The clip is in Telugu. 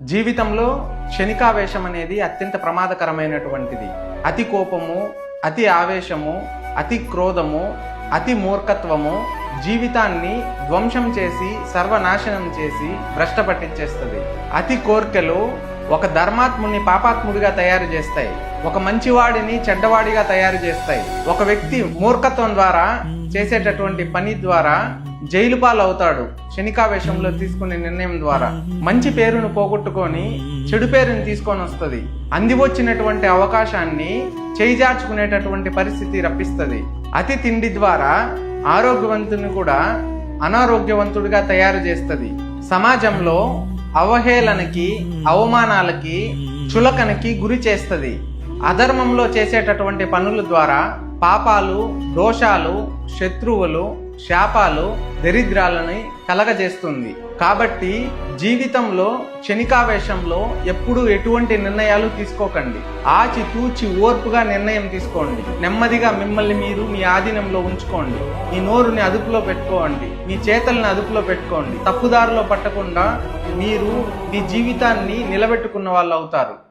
జీవితంలో క్షణికావేశం అనేది అత్యంత ప్రమాదకరమైనటువంటిది. అతి కోపము అతి ఆవేశము అతి క్రోధము అతి మూర్ఖత్వము జీవితాన్ని ధ్వంసం చేసి సర్వనాశనం చేసి భ్రష్ట పట్టించేస్తుంది. అతి కోర్కెలు ఒక ధర్మాత్ముని పాపాత్ముడిగా తయారు చేస్తాయి. ఒక మంచివాడిని చెడ్డవాడిగా తయారు చేస్తాయి. ఒక వ్యక్తి మూర్ఖత్వం ద్వారా చేసేటటువంటి పని ద్వారా జైలు పాలవుతాడు. అవుతాడు క్షణికావేశంలో తీసుకునే నిర్ణయం ద్వారా మంచి పేరును పోగొట్టుకొని చెడు పేరుని తీసుకొని వస్తుంది. అంది వచ్చినటువంటి అవకాశాన్ని చేయిజార్చుకునేటటువంటి పరిస్థితి రప్పిస్తుంది. అతి తిండి ద్వారా ఆరోగ్యవంతుని కూడా అనారోగ్యవంతుడిగా తయారు చేస్తుంది. సమాజంలో అవహేళనకి అవమానాలకి చులకనకి గురి చేస్తుంది. అధర్మంలో చేసేటటువంటి పనుల ద్వారా పాపాలు దోషాలు శత్రువులు శాపాలు దరిద్రాలని కలగజేస్తుంది. కాబట్టి జీవితంలో క్షణికావేశంలో ఎప్పుడూ ఎటువంటి నిర్ణయాలు తీసుకోకండి. ఆచి తూచి ఓర్పుగా నిర్ణయం తీసుకోండి. నెమ్మదిగా మిమ్మల్ని మీరు మీ ఆధీనంలో ఉంచుకోండి. మీ నోరుని అదుపులో పెట్టుకోండి. మీ చేతల్ని అదుపులో పెట్టుకోండి. తప్పుదారిలో పట్టకుండా మీరు మీ జీవితాన్ని నిలబెట్టుకున్న వాళ్ళు అవుతారు